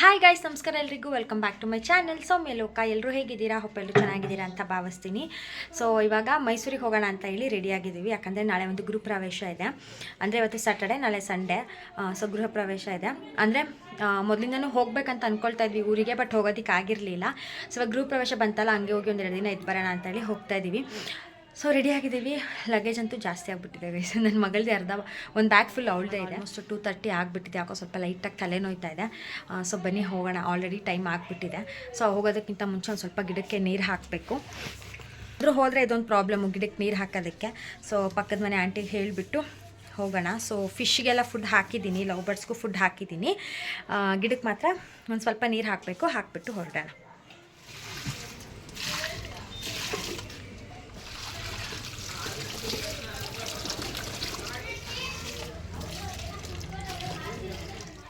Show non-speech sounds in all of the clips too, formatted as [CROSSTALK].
Hi guys ನಮಸ್ಕಾರ ಎಲ್ರಿಗೂ. Welcome back to my channel Soumya Loka. ಎಲ್ಲರೂ ಹೇಗಿದ್ದೀರಾ? ಎಲ್ಲರೂ ಚೆನ್ನಾಗಿದ್ದೀರಾ ಅಂತ ಭಾವಿಸ್ತೀನಿ. ಸೊ ಇವಾಗ ಮೈಸೂರಿಗೆ ಹೋಗೋಣ ಅಂತ ಹೇಳಿ ರೆಡಿ ಆಗಿದ್ದೀವಿ. ಯಾಕಂದರೆ ನಾಳೆ ಒಂದು ಗೃಹ ಪ್ರವೇಶ ಇದೆ. ಅಂದರೆ ಇವತ್ತು ಸ್ಯಾಟರ್ಡೆ ನಾಳೆ ಸಂಡೇ ಸೊ ಗೃಹ ಪ್ರವೇಶ ಇದೆ. ಅಂದರೆ ಮೊದಲಿಂದನೂ ಹೋಗ್ಬೇಕಂತ ಅಂದ್ಕೊಳ್ತಾ ಇದ್ವಿ ಊರಿಗೆ ಬಟ್ ಹೋಗೋದಕ್ಕೆ ಆಗಿರಲಿಲ್ಲ ಸೊ ಇವಾಗ ಗೃಹ ಪ್ರವೇಶ ಬಂತಲ್ಲ, ಹಂಗೆ ಹೋಗಿ ಒಂದೆರಡು ದಿನ ಇದ್ದು ಬರೋಣ ಅಂತ ಹೇಳಿ ಹೋಗ್ತಾ ಇದ್ದೀವಿ. ಸೊ ರೆಡಿ ಆಗಿದ್ದೀವಿ. ಲಗೇಜ್ ಅಂತೂ ಜಾಸ್ತಿ ಆಗಿಬಿಟ್ಟಿದೆ ಗೈಸ್ [LAUGHS] ನನ್ನ ಮಗಳದೇ ಅರ್ಧ ಒಂದು ಬ್ಯಾಗ್ ಫುಲ್ ಅವಳದೇ ಇದೆ. ಆಲ್ಮೋಸ್ಟ್ ಟೂ ತರ್ಟಿ ಆಗಿಬಿಟ್ಟಿದೆ. ಯಾಕೋ ಸ್ವಲ್ಪ ಲೈಟಾಗಿ ತಲೆನೋಯ್ತಾ ಇದೆ. ಸೊ ಬನ್ನಿ, ಹೋಗೋಣ. ಆಲ್ರೆಡಿ ಟೈಮ್ ಆಗಿಬಿಟ್ಟಿದೆ. ಸೊ ಹೋಗೋದಕ್ಕಿಂತ ಮುಂಚೆ ಒಂದು ಸ್ವಲ್ಪ ಗಿಡಕ್ಕೆ ನೀರು ಹಾಕಬೇಕು. ಆದರೂ ಹೋದರೆ ಇದೊಂದು ಪ್ರಾಬ್ಲಮ್ಮು ಗಿಡಕ್ಕೆ ನೀರು ಹಾಕೋದಕ್ಕೆ. ಸೊ ಪಕ್ಕದ ಮನೆ ಆಂಟಿಗೆ ಹೇಳಿಬಿಟ್ಟು ಹೋಗೋಣ. ಸೊ ಫಿಶ್ಗೆಲ್ಲ ಫುಡ್ ಹಾಕಿದ್ದೀನಿ. ಲವ್ ಬರ್ಡ್ಸ್ಗೂ ಫುಡ್ ಹಾಕಿದ್ದೀನಿ. ಗಿಡಕ್ಕೆ ಮಾತ್ರ ಒಂದು ಸ್ವಲ್ಪ ನೀರು ಹಾಕಬೇಕು. ಹಾಕಿಬಿಟ್ಟು ಹೊರಡೋಣ.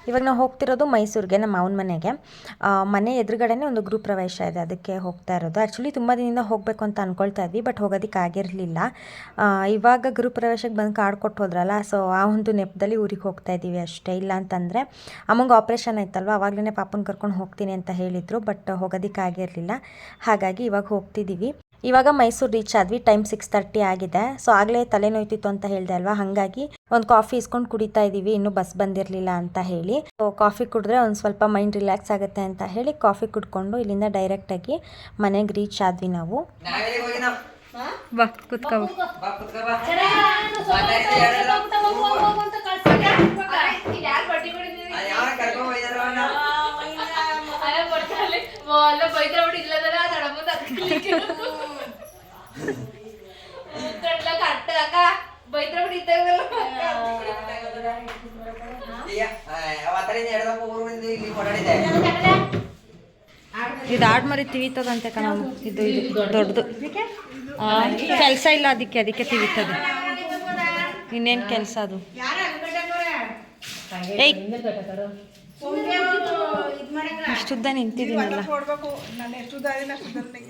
ಇವಾಗ ನಾವು ಹೋಗ್ತಿರೋದು ಮೈಸೂರಿಗೆ, ನಮ್ಮ ಮಾವನ ಮನೆಗೆ. ಮನೆ ಎದುರುಗಡೆನೇ ಒಂದು ಗೃಹ ಪ್ರವೇಶ ಇದೆ, ಅದಕ್ಕೆ ಹೋಗ್ತಾ ಇರೋದು. ಆ್ಯಕ್ಚುಲಿ ತುಂಬ ದಿನದಿಂದ ಹೋಗಬೇಕು ಅಂತ ಅಂದ್ಕೊಳ್ತಾ ಇದ್ವಿ ಬಟ್ ಹೋಗೋದಕ್ಕೆ ಆಗಿರಲಿಲ್ಲ. ಇವಾಗ ಗೃಹ ಪ್ರವೇಶಕ್ಕೆ ಬಂದು ಕಾರ್ಡ್ ಕೊಟ್ಟು ಹೋದ್ರಲ್ಲ ಸೊ ಆ ಒಂದು ನೆಪದಲ್ಲಿ ಊರಿಗೆ ಹೋಗ್ತಾ ಇದ್ದೀವಿ ಅಷ್ಟೇ. ಇಲ್ಲ ಅಂತಂದರೆ, ಅಮ್ಮಂಗೆ ಆಪ್ರೇಷನ್ ಆಯ್ತಲ್ವ ಅವಾಗಲೇ ಪಾಪನ ಕರ್ಕೊಂಡು ಹೋಗ್ತೀನಿ ಅಂತ ಹೇಳಿದರು ಬಟ್ ಹೋಗೋದಕ್ಕೆ ಆಗಿರಲಿಲ್ಲ. ಹಾಗಾಗಿ ಇವಾಗ ಹೋಗ್ತಿದ್ದೀವಿ. ಇವಾಗ ಮೈಸೂರು ರೀಚ್ ಆದ್ವಿ ಟೈಮ್ ಸಿಕ್ಸ್ ತರ್ಟಿ ಆಗಿದೆ. ಸೊ ಆಗಲೇ ತಲೆನೋಯ್ತಿತ್ತು ಅಂತ ಹೇಳಿದೆ ಅಲ್ವಾ? ಹಾಗಾಗಿ ಒಂದು ಕಾಫಿ ಇಸ್ಕೊಂಡು ಕುಡಿತಾ ಇದ್ದೀವಿ ಇನ್ನೂ ಬಸ್ ಬಂದಿರಲಿಲ್ಲ ಅಂತ ಹೇಳಿ. ಸೊ ಕಾಫಿ ಕುಡಿದ್ರೆ ಒಂದು ಸ್ವಲ್ಪ ಮೈಂಡ್ ರಿಲ್ಯಾಕ್ಸ್ ಆಗುತ್ತೆ ಅಂತ ಹೇಳಿ ಕಾಫಿ ಕುಡ್ಕೊಂಡು ಇಲ್ಲಿಂದ ಡೈರೆಕ್ಟಾಗಿ ಮನೆಗೆ ರೀಚ್ ಆದ್ವಿ ನಾವು. ನಾವೆಲ್ಲಿಗೆ ಹೋಗಿ ನಾವು? ಬಾ ಇದು ಆಡ್ ಮರಿ ತಿವಿತದಂತೆ ಕಣ, ಇದು ಇದು ದೊಡ್ಡದು. ಕೆಲಸ ಇಲ್ಲ ಅದಕ್ಕೆ ಅದಕ್ಕೆ ತಿವಿತದೆ ಇನ್ನೇನು ಕೆಲಸ ಅದು? ಏಯ್! ಇಷ್ಟುದ್ದ ನಿಂತಿದ್ದೀನಲ್ಲ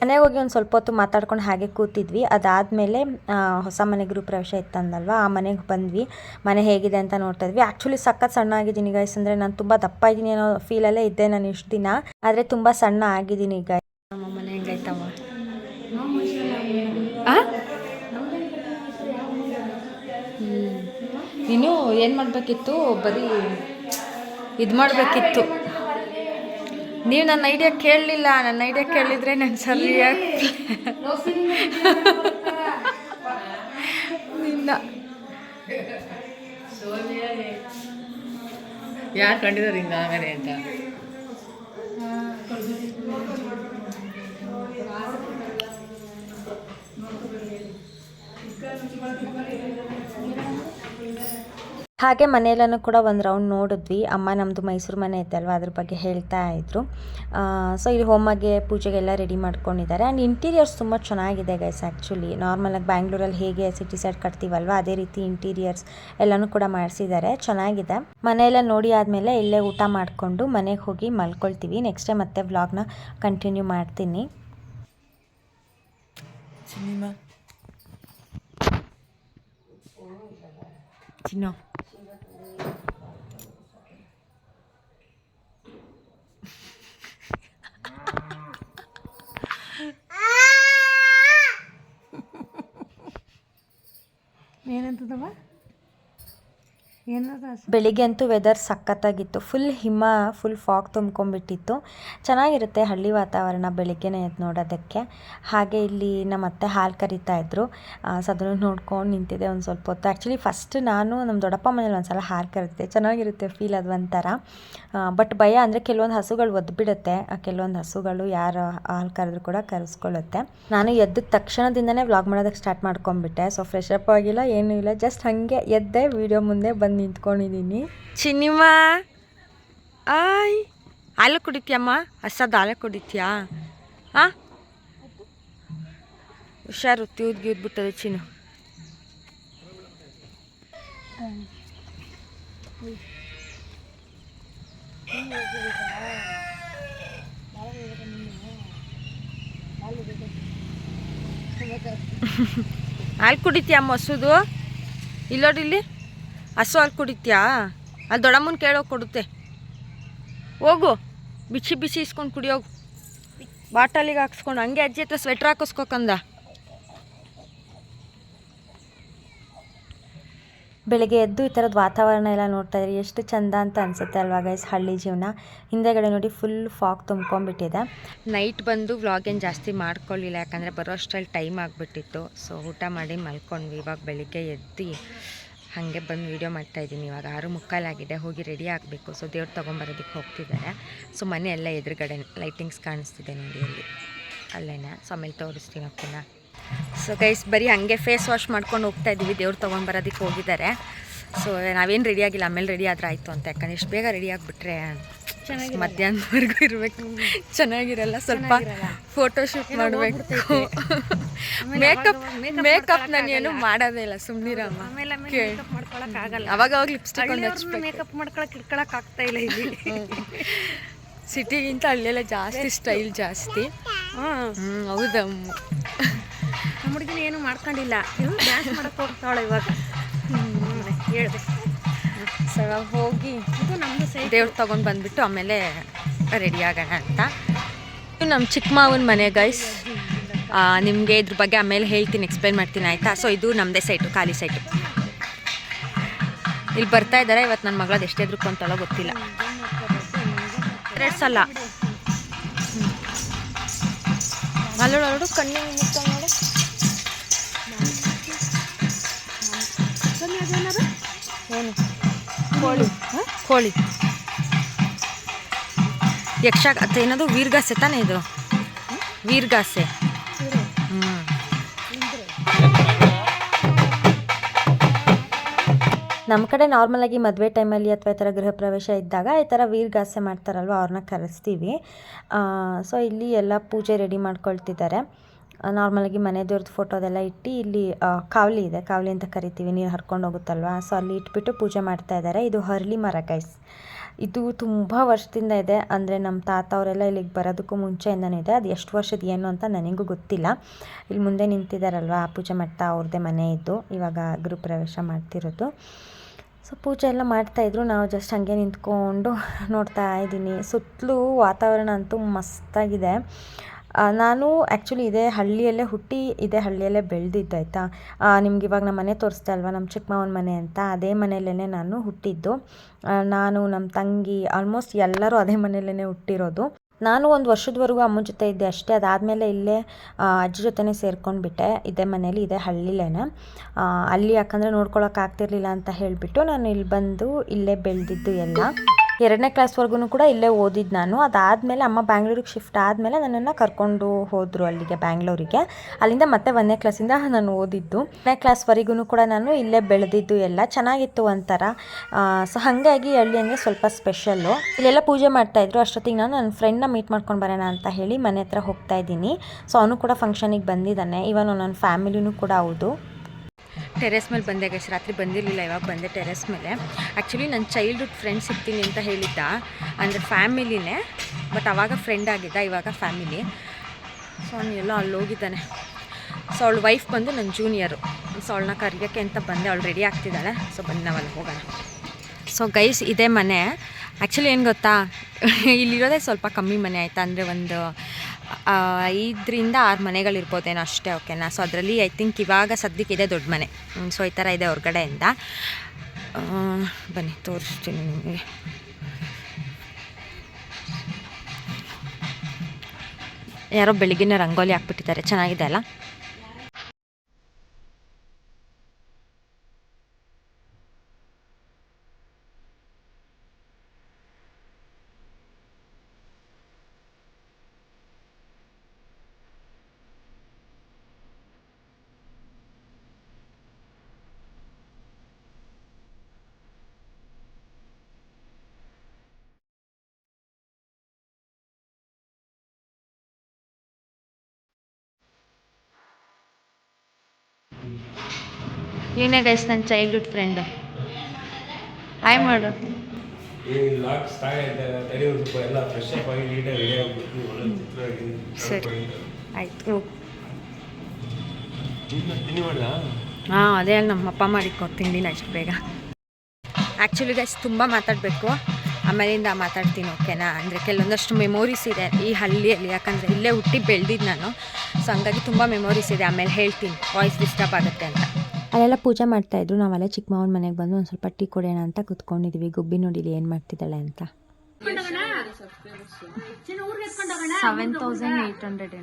ಮನೆಗೆ ಹೋಗಿ ಒಂದು ಸ್ವಲ್ಪ ಹೊತ್ತು ಮಾತಾಡ್ಕೊಂಡು ಹಾಗೆ ಕೂತಿದ್ವಿ. ಅದಾದಮೇಲೆ ಹೊಸ ಮನೆ ಗೃಹ ಪ್ರವೇಶ ಇತ್ತಂದಲ್ವ? ಆ ಮನೆಗೆ ಬಂದ್ವಿ. ಮನೆ ಹೇಗಿದೆ ಅಂತ ನೋಡ್ತಾ ಇದ್ವಿ ಆ್ಯಕ್ಚುಲಿ ಸಖತ್ ಸಣ್ಣ ಆಗಿದ್ದೀನಿ ಗೈಸ್ ಅಂದರೆ ನಾನು ತುಂಬ ದಪ್ಪ ಇದ್ದೀನಿ ಅನ್ನೋ ಫೀಲಲ್ಲೇ ಇದ್ದೆ ನಾನು ಇಷ್ಟು ದಿನ. ಆದರೆ ತುಂಬ ಸಣ್ಣ ಆಗಿದ್ದೀನಿ ಈಗ. ನಮ್ಮ ಮನೆ ಹೆಂಗೈತವ ಆ? ಇನ್ನು ಏನು ಮಾಡಬೇಕಿತ್ತು? ಬರೀ ಇದು ಮಾಡಬೇಕಿತ್ತು. ನೀವು ನನ್ನ ಐಡಿಯಾ ಕೇಳಲಿಲ್ಲ. ನನ್ನ ಐಡಿಯಾ ಕೇಳಿದರೆ ನಾನು ಸರಿಯಾಗಿ ನಿನ್ನ. ಯಾರು ಕಂಡಿದ್ದಾರೆ ಹಿಂಗೆ ಆಮೇಲೆ ಅಂತ? ಹಾಗೆ ಮನೆಯಲ್ಲೂ ಕೂಡ ಒಂದು ರೌಂಡ್ ನೋಡಿದ್ವಿ. ಅಮ್ಮ ನಮ್ಮದು ಮೈಸೂರು ಮನೆ ಇತ್ತಲ್ವ ಅದ್ರ ಬಗ್ಗೆ ಹೇಳ್ತಾ ಇದ್ರು. ಸೊ ಇಲ್ಲಿ ಹೋಮಾಗೆ ಪೂಜೆಗೆಲ್ಲ ರೆಡಿ ಮಾಡ್ಕೊಂಡಿದ್ದಾರೆ. ಆ್ಯಂಡ್ ಇಂಟೀರಿಯರ್ಸ್ ತುಂಬ ಚೆನ್ನಾಗಿದೆ ಗೈಸ್ ಆ್ಯಕ್ಚುಲಿ ನಾರ್ಮಲಾಗಿ ಬ್ಯಾಂಗ್ಳೂರಲ್ಲಿ ಹೇಗೆ ಸಿಟಿ ಸೈಡ್ ಕಟ್ತೀವಲ್ವ, ಅದೇ ರೀತಿ ಇಂಟೀರಿಯರ್ಸ್ ಎಲ್ಲನೂ ಕೂಡ ಮಾಡಿಸಿದ್ದಾರೆ. ಚೆನ್ನಾಗಿದೆ. ಮನೆಯೆಲ್ಲ ನೋಡಿ ಆದಮೇಲೆ ಇಲ್ಲೇ ಊಟ ಮಾಡಿಕೊಂಡು ಮನೆಗೆ ಹೋಗಿ ಮಲ್ಕೊಳ್ತೀವಿ. ನೆಕ್ಸ್ಟ್ ಟೈಮ್ ಮತ್ತೆ ವ್ಲಾಗ್ನ ಕಂಟಿನ್ಯೂ ಮಾಡ್ತೀನಿ. ಸಿನಿಮಾ ಏನಂತದವ ಬೆಳಿಗ್ಗೆ ಅಂತೂ ವೆದರ್ ಸಖತ್ತಾಗಿತ್ತು. ಫುಲ್ ಹಿಮ ಫುಲ್ ಫಾಗ್ ತುಂಬ್ಕೊಂಡ್ಬಿಟ್ಟಿತ್ತು. ಚೆನ್ನಾಗಿರುತ್ತೆ ಹಳ್ಳಿ ವಾತಾವರಣ ಬೆಳಿಗ್ಗೆನೇ ಎದ್ದು ನೋಡೋದಕ್ಕೆ. ಹಾಗೆ ಇಲ್ಲಿ ನಮ್ಮ ಅತ್ತೆ ಹಾಲು ಕರಿತಾ ಇದ್ರು. ಸೊ ಅದನ್ನು ನೋಡ್ಕೊಂಡು ನಿಂತಿದೆ ಒಂದು ಸ್ವಲ್ಪ ಹೊತ್ತು. ಆ್ಯಕ್ಚುಲಿ ಫಸ್ಟ್ ನಾನು ನಮ್ಮ ದೊಡ್ಡಪ್ಪ ಮನೇಲಿ ಒಂದ್ಸಲ ಹಾಲು ಕರಿತೆ ಚೆನ್ನಾಗಿರುತ್ತೆ ಫೀಲ್ ಅದು ಒಂಥರ ಬಟ್ ಭಯ ಅಂದರೆ ಕೆಲವೊಂದು ಹಸುಗಳು ಒದ್ಬಿಡುತ್ತೆ. ಕೆಲವೊಂದು ಹಸುಗಳು ಯಾರು ಹಾಲು ಕರೆದ್ರು ಕೂಡ ಕರೆಸ್ಕೊಳ್ಳುತ್ತೆ. ನಾನು ಎದ್ದ ತಕ್ಷಣದಿಂದನೇ ವ್ಲಾಗ್ ಮಾಡೋದಕ್ಕೆ ಸ್ಟಾರ್ಟ್ ಮಾಡ್ಕೊಂಡ್ಬಿಟ್ಟೆ. ಸೊ ಫ್ರೆಶ್ ಅಪ್ ಆಗಿಲ್ಲ, ಏನೂ ಇಲ್ಲ. ಜಸ್ಟ್ ಹಾಗೆ ಎದ್ದೆ ವಿಡಿಯೋ ಮುಂದೆ ಬಂದು ನಿಂತ್ಕೊಂಡಿದ್ದೀನಿ. ಚಿನ್ನಿಮ್ಮ. ಆಯ್. ಹಾಲು ಕುಡಿತೀಯಮ್ಮ? ಹಸದ ಹಾಲು ಕುಡಿತೀಯಾ? ಹಾಂ ಹುಷಾರು ತ್ಯೂದ್ ಗೀದ್ಬಿಟ್ಟದೆ ಚಿನ್ನು. ಹಾಲು ಕುಡಿತೀಯಮ್ಮ ಹಸುದು ಇಲ್ಲೋಡಿ ಇಲ್ಲಿ. ಹಸು ಹಾಲು ಕುಡಿತೀಯಾ? ಅಲ್ಲಿ ದೊಡ್ಡಮ್ಮನ ಕೇಳೋ ಕೊಡುತ್ತೆ. ಹೋಗು. ಬಿಸಿ ಬಿಸಿ ಇಸ್ಕೊಂಡು ಕುಡಿಯೋಗು. ಬಾಟಲಿಗೆ ಹಾಕ್ಸ್ಕೊಂಡು ಹಂಗೆ ಅಜ್ಜಿ ಹತ್ರ ಸ್ವೆಟ್ರ್ ಹಾಕಿಸ್ಕೊಕಂದ ಬೆಳಗ್ಗೆ ಎದ್ದು ಈ ಥರದ ವಾತಾವರಣ ಎಲ್ಲ ನೋಡ್ತಾ ಇದ್ರಿ. ಎಷ್ಟು ಚಂದ ಅಂತ ಅನಿಸುತ್ತೆ ಅಲ್ವಾ ಗೈಸ್ ಹಳ್ಳಿ ಜೀವನ? ಹಿಂದೆಗಡೆ ನೋಡಿ ಫುಲ್ ಫಾಗ್ ತುಂಬ್ಕೊಂಡ್ಬಿಟ್ಟಿದೆ. ನೈಟ್ ಬಂದು ವ್ಲಾಗ್ ಏನು ಜಾಸ್ತಿ ಮಾಡ್ಕೊಳ್ಳಿಲ್ಲ ಯಾಕಂದರೆ ಬರೋ ಅಷ್ಟರಲ್ಲಿ ಟೈಮ್ ಆಗಿಬಿಟ್ಟಿತ್ತು. ಸೊ ಊಟ ಮಾಡಿ ಮಲ್ಕೊಂಡ್ವಿ. ಇವಾಗ ಬೆಳಿಗ್ಗೆ ಎದ್ದು ಹಾಗೆ ಬಂದು ವೀಡಿಯೋ ಮಾಡ್ತಾ ಇದ್ದೀನಿ. ಇವಾಗ ಆರು ಮುಕ್ಕಾಲಾಗಿದೆ. ಹೋಗಿ ರೆಡಿ ಆಗಬೇಕು. ಸೊ ದೇವ್ರು ತೊಗೊಂಬರೋದಕ್ಕೆ ಹೋಗ್ತಿದ್ದಾರೆ. ಸೊ ಮನೆ ಎಲ್ಲ ಎದುರುಗಡೆ ಲೈಟಿಂಗ್ಸ್ ಕಾಣಿಸ್ತಿದೆ ನೋಡಿ ಅಲ್ಲಿ ಅಲ್ಲೇನೇ? ಸೊ ಆಮೇಲೆ ತೋರಿಸ್ತೀನಿ ಓಕೆನಾ ಸೊ ಗೈಸ್ ಬರೀ ಹಂಗೆ ಫೇಸ್ ವಾಶ್ ಮಾಡ್ಕೊಂಡು ಹೋಗ್ತಾ ಇದ್ದೀವಿ. ದೇವ್ರು ತೊಗೊಂಬರೋದಕ್ಕೆ ಹೋಗಿದ್ದಾರೆ. ಸೊ ನಾವೇನು ರೆಡಿ ಆಗಿಲ್ಲ. ಆಮೇಲೆ ರೆಡಿ ಆದರೆ ಆಯಿತು ಅಂತ ಯಾಕಂದರೆ ಇಷ್ಟು ಬೇಗ ರೆಡಿ ಆಗಿಬಿಟ್ರೆ ಮಧ್ಯಾಹ್ನದವರೆಗೂ ಇರಬೇಕು. ಚೆನ್ನಾಗಿರಲ್ಲ. ಸ್ವಲ್ಪ ಫೋಟೋಶೂಟ್ ಮಾಡಬೇಕು. ಮೇಕಪ್ ಮೇಕಪ್ ನಾನು ಏನು ಮಾಡೋದೇ ಇಲ್ಲ ಸುಮ್ಮನಿರಮ್ಮ ಅವಾಗ ಅವಾಗ ಲಿಪ್ಸ್ಟಿಕ್ ಒಂದು ಮೇಕಪ್ ಮಾಡ್ಕೊಳಕ್ ಇಟ್ಕೊಳಕ್ ಆಗ್ತಾ ಇಲ್ಲ ಇಲ್ಲಿ. ಸಿಟಿಗಿಂತ ಹಳ್ಳಿಯೆಲ್ಲ ಜಾಸ್ತಿ ಸ್ಟೈಲ್ ಜಾಸ್ತಿ. ಹ್ಞೂ ಹೌದಮ್ಮ. ನಮ್ಮ ಹುಡುಗಿನ ಏನು ಮಾಡ್ಕೊಂಡಿಲ್ಲ. ಡ್ಯಾನ್ಸ್ ಮಾಡಕ್ ಹೋಗ್ತಾವಳೆ ಇವಾಗ. ಹೇಳ್ದೆ. ಸೊ ಹೋಗಿ. ಇದು ಸೈಡ್ ದೇವ್ರು ತೊಗೊಂಡು ಬಂದ್ಬಿಟ್ಟು ಆಮೇಲೆ ರೆಡಿ ಆಗೋಣ ಅಂತ. ಇದು ನಮ್ಮ ಚಿಕ್ಕ ಮಾವನ ಮನೆ ಗೈಸ್ ನಿಮಗೆ ಇದ್ರ ಬಗ್ಗೆ ಆಮೇಲೆ ಹೇಳ್ತೀನಿ ಎಕ್ಸ್ಪ್ಲೈನ್ ಮಾಡ್ತೀನಿ ಆಯಿತಾ? ಸೊ ಇದು ನಮ್ಮದೇ ಸೈಟು ಖಾಲಿ ಸೈಟು ಇಲ್ಲಿ ಬರ್ತಾ ಇದ್ದಾರೆ ಇವತ್ತು ನನ್ನ ಮಗಳದ್ದು ಎಷ್ಟೇ ಎದ್ರುಕೊಂತಾಳೋ ಗೊತ್ತಿಲ್ಲ. ಎರಡು ಸಲ. ಅಲ್ಲೋಡು ಕಣ್ಣು ನೋಡು. ಏನು? ಕೋಳಿ. ಕೋಳಿ. ಯಕ್ಷ ಏನದು? ವೀರ್ಗಾಸೆ ತಾನೇ ಇದು? ವೀರ್ಗಾಸೆ. ಹ್ಞೂ ನಮ್ಮ ಕಡೆ ನಾರ್ಮಲಾಗಿ ಮದುವೆ ಟೈಮಲ್ಲಿ ಅಥವಾ ಈ ಥರ ಗೃಹ ಪ್ರವೇಶ ಇದ್ದಾಗ ಈ ಥರ ವೀರ್ಗಾಸೆ ಮಾಡ್ತಾರಲ್ವ ಅವ್ರನ್ನ ಕರೆಸ್ತೀವಿ. ಸೊ ಇಲ್ಲಿ ಎಲ್ಲ ಪೂಜೆ ರೆಡಿ ಮಾಡ್ಕೊಳ್ತಿದ್ದಾರೆ. ನಾರ್ಮಲಾಗಿ ಮನೆ ದೇವ್ರದ್ದು ಫೋಟೋದೆಲ್ಲ ಇಟ್ಟು ಇಲ್ಲಿ ಕಾವಲಿ ಇದೆ. ಕಾವಲಿ ಅಂತ ಕರಿತೀವಿ. ನೀರು ಹರ್ಕೊಂಡು ಹೋಗುತ್ತಲ್ವಾ? ಸೊ ಅಲ್ಲಿ ಇಟ್ಬಿಟ್ಟು ಪೂಜೆ ಮಾಡ್ತಾ ಇದ್ದಾರೆ ಇದು ಹರ್ಲಿ ಮರ ಗೈಸ್ ಇದು ತುಂಬ ವರ್ಷದಿಂದ ಇದೆ. ಅಂದರೆ ನಮ್ಮ ತಾತ ಅವರೆಲ್ಲ ಇಲ್ಲಿಗೆ ಬರೋದಕ್ಕೂ ಮುಂಚೆಯಿಂದನೂ ಇದೆ. ಅದು ಎಷ್ಟು ವರ್ಷದ ಏನು ಅಂತ ನನಗೂ ಗೊತ್ತಿಲ್ಲ. ಇಲ್ಲಿ ಮುಂದೆ ನಿಂತಿದ್ದಾರಲ್ವ ಆ ಪೂಜೆ ಮಾಡ್ತಾ ಅವ್ರದ್ದೇ ಮನೆ ಇದ್ದು ಇವಾಗ ಗೃಹಪ್ರವೇಶ ಮಾಡ್ತಿರೋದು. ಸೊ ಪೂಜೆ ಎಲ್ಲ ಮಾಡ್ತಾಯಿದ್ರು ನಾವು ಜಸ್ಟ್ ಹಾಗೆ ನಿಂತ್ಕೊಂಡು ನೋಡ್ತಾ ಇದ್ದೀನಿ. ಸುತ್ತಲೂ ವಾತಾವರಣ ಅಂತೂ ಮಸ್ತಾಗಿದೆ. ನಾನು ಆ್ಯಕ್ಚುಲಿ ಇದೇ ಹಳ್ಳಿಯಲ್ಲೇ ಹುಟ್ಟಿ ಇದೇ ಹಳ್ಳಿಯಲ್ಲೇ ಬೆಳೆದಿದ್ದು, ಆಯಿತಾ? ನಿಮ್ಗೆ ಇವಾಗ ನಮ್ಮ ಮನೆ ತೋರಿಸ್ತಾ ಅಲ್ವಾ? ನಮ್ಮ ಚಿಕ್ಕಮ್ಮನ ಮನೆ ಅಂತ, ಅದೇ ಮನೆಯಲ್ಲೇ ನಾನು ಹುಟ್ಟಿದ್ದು. ನಾನು ನಮ್ಮ ತಂಗಿ ಆಲ್ಮೋಸ್ಟ್ ಎಲ್ಲರೂ ಅದೇ ಮನೆಯಲ್ಲೇ ಹುಟ್ಟಿರೋದು. ನಾನು ಒಂದು ವರ್ಷದವರೆಗೂ ಅಮ್ಮನ ಜೊತೆ ಇದ್ದೆ ಅಷ್ಟೇ. ಅದಾದಮೇಲೆ ಇಲ್ಲೇ ಅಜ್ಜಿ ಜೊತೆನೇ ಸೇರ್ಕೊಂಡ್ಬಿಟ್ಟೆ ಇದೇ ಮನೇಲಿ ಇದೇ ಹಳ್ಳಿಲೇನೆ. ಅಲ್ಲಿ ಯಾಕಂದರೆ ನೋಡ್ಕೊಳಕ್ಕೆ ಆಗ್ತಿರ್ಲಿಲ್ಲ ಅಂತ ಹೇಳಿಬಿಟ್ಟು ನಾನು ಇಲ್ಲಿ ಬಂದು ಇಲ್ಲೇ ಬೆಳೆದಿದ್ದು ಎಲ್ಲ. ಎರಡನೇ ಕ್ಲಾಸ್ವರೆಗೂ ಕೂಡ ಇಲ್ಲೇ ಓದಿದ್ದು ನಾನು. ಅದಾದಮೇಲೆ ಅಮ್ಮ ಬ್ಯಾಂಗ್ಳೂರಿಗೆ ಶಿಫ್ಟ್ ಆದಮೇಲೆ ನನ್ನನ್ನು ಕರ್ಕೊಂಡು ಹೋದರು ಅಲ್ಲಿಗೆ, ಬ್ಯಾಂಗ್ಳೂರಿಗೆ. ಅಲ್ಲಿಂದ ಮತ್ತೆ ಒಂದನೇ ಕ್ಲಾಸಿಂದ ನಾನು ಓದಿದ್ದು. ಒಂದನೇ ಕ್ಲಾಸ್ವರೆಗೂ ಕೂಡ ನಾನು ಇಲ್ಲೇ ಬೆಳೆದಿದ್ದು ಎಲ್ಲ. ಚೆನ್ನಾಗಿತ್ತು ಒಂಥರ. ಸೊ ಹಾಗಾಗಿ ಹಳ್ಳಿ ಅಂದರೆ ಸ್ವಲ್ಪ ಸ್ಪೆಷಲ್ಲು ಇಲ್ಲೆಲ್ಲ ಪೂಜೆ ಮಾಡ್ತಾಯಿದ್ರು ಅಷ್ಟೊತ್ತಿಗೆ ನಾನು ನನ್ನ ಫ್ರೆಂಡ್ನ ಮೀಟ್ ಮಾಡ್ಕೊಂಡು ಬರೋಣ ಅಂತ ಹೇಳಿ ಮನೆ ಹತ್ರ ಹೋಗ್ತಾ ಇದ್ದೀನಿ. ಸೊ ಅವನು ಕೂಡ ಫಂಕ್ಷನಿಗೆ ಬಂದಿದ್ದಾನೆ. ಇವನು ನನ್ನ ಫ್ಯಾಮಿಲಿನೂ ಕೂಡ ಹೌದು. ಟೆರೆಸ್ ಮೇಲೆ ಬಂದೆ ಗೈಸ್. ರಾತ್ರಿ ಬಂದಿರಲಿಲ್ಲ, ಇವಾಗ ಬಂದೆ ಟೆರೆಸ್ ಮೇಲೆ. ಆ್ಯಕ್ಚುಲಿ ನನ್ನ ಚೈಲ್ಡ್ಹುಡ್ ಫ್ರೆಂಡ್ ಸಿಗ್ತೀನಿ ಅಂತ ಹೇಳಿದ್ದ. ಅಂದರೆ ಫ್ಯಾಮಿಲಿನೇ. ಬಟ್ ಆವಾಗ ಫ್ರೆಂಡ್ ಆಗಿದ್ದ, ಇವಾಗ ಫ್ಯಾಮಿಲಿ. ಸೊ ಎಲ್ಲೋ ಅಲ್ಲಿ ಹೋಗಿದ್ದಾನೆ. ಸೊ ಅವಳ ವೈಫ್ ಬಂದು ನನ್ನ ಜೂನಿಯರು ಸೊ ಅವಳನ್ನ ಕರಿಯೋಕ್ಕೆ ಅಂತ ಬಂದೆ. ಅವಳು ರೆಡಿ ಆಗ್ತಿದ್ದಾಳೆ. ಸೊ ಬಂದು ನಾವಲ್ಲಿ ಹೋಗೋಣ. ಸೊ ಗೈಸ್, ಇದೇ ಮನೆ. ಆ್ಯಕ್ಚುಲಿ ಏನು ಗೊತ್ತಾ? [LAUGHS] ಇಲ್ಲಿರೋದೇ ಸ್ವಲ್ಪ ಕಮ್ಮಿ ಮನೆ ಆಯಿತಾ? ಅಂದರೆ ಒಂದು ಐದರಿಂದ ಆರು ಮನೆಗಳಿರ್ಬೋದೇನೋ ಅಷ್ಟೇ, ಓಕೆನಾ? ಸೊ ಅದರಲ್ಲಿ ಐ ಥಿಂಕ್ ಇವಾಗ ಸದ್ಯಕ್ಕೆ ಇದೆ ದೊಡ್ಡ ಮನೆ. ಸೊ ಈ ಥರ ಇದೆ ಹೊರಗಡೆಯಿಂದ. ಬನ್ನಿ, ತೋರಿಸ್ತೀನಿ ನಿಮಗೆ. ಯಾರೋ ಬೆಳಿಗ್ಗೆನೇ ರಂಗೋಲಿ ಹಾಕ್ಬಿಟ್ಟಿದ್ದಾರೆ. ಚೆನ್ನಾಗಿದೆ ಅಲ್ಲ? ಇವನೇ ಗೈಸ್ ನನ್ನ ಚೈಲ್ಡ್ಹುಡ್ ಫ್ರೆಂಡು ಹಾಯ್ ಮಾಡು. ಸರಿ. ಆಯಿತು. ಹಾಂ ಅದೇ ಅಲ್ಲಿ ನಮ್ಮ ಅಪ್ಪ ಮಾಡಿಕೊಟ್ಟು ತಿಂಡಿನ ಅಷ್ಟು ಬೇಗ. ಆ್ಯಕ್ಚುಲಿ ಗೈಸ್ ತುಂಬ ಮಾತಾಡಬೇಕು. ಆಮೇಲಿಂದ ಮಾತಾಡ್ತೀನಿ ಓಕೆನಾ ಅಂದರೆ ಕೆಲವೊಂದಷ್ಟು ಮೆಮೊರೀಸ್ ಇದೆ ಈ ಹಳ್ಳಿಯಲ್ಲಿ. ಯಾಕಂದರೆ ಇಲ್ಲೇ ಹುಟ್ಟಿ ಬೆಳೆದಿದ್ದು ನಾನು. ಸೊ ಹಂಗಾಗಿ ತುಂಬ ಮೆಮೊರೀಸ್ ಇದೆ. ಆಮೇಲೆ ಹೇಳ್ತೀನಿ ವಾಯ್ಸ್ ಡಿಸ್ಟರ್ಬ್ ಆಗುತ್ತೆ ಅಂತ. ಅಲ್ಲೆಲ್ಲ ಪೂಜೆ ಮಾಡ್ತಾಯಿದ್ರು ನಾವೆಲ್ಲ ಚಿಕ್ಕ ಮಾವನ ಮನೆಗೆ ಬಂದು ಒಂದು ಸ್ವಲ್ಪ ಟೀ ಕೊಡೋಣ ಅಂತ ಕುತ್ಕೊಂಡಿದ್ವಿ. ಗುಬ್ಬಿ ನೋಡಿಲಿ ಏನು ಮಾಡ್ತಿದ್ದಾಳೆ ಅಂತ. ಸೆವೆನ್ ತೌಸಂಡ್ ಹಂಡ್ರೆಡ್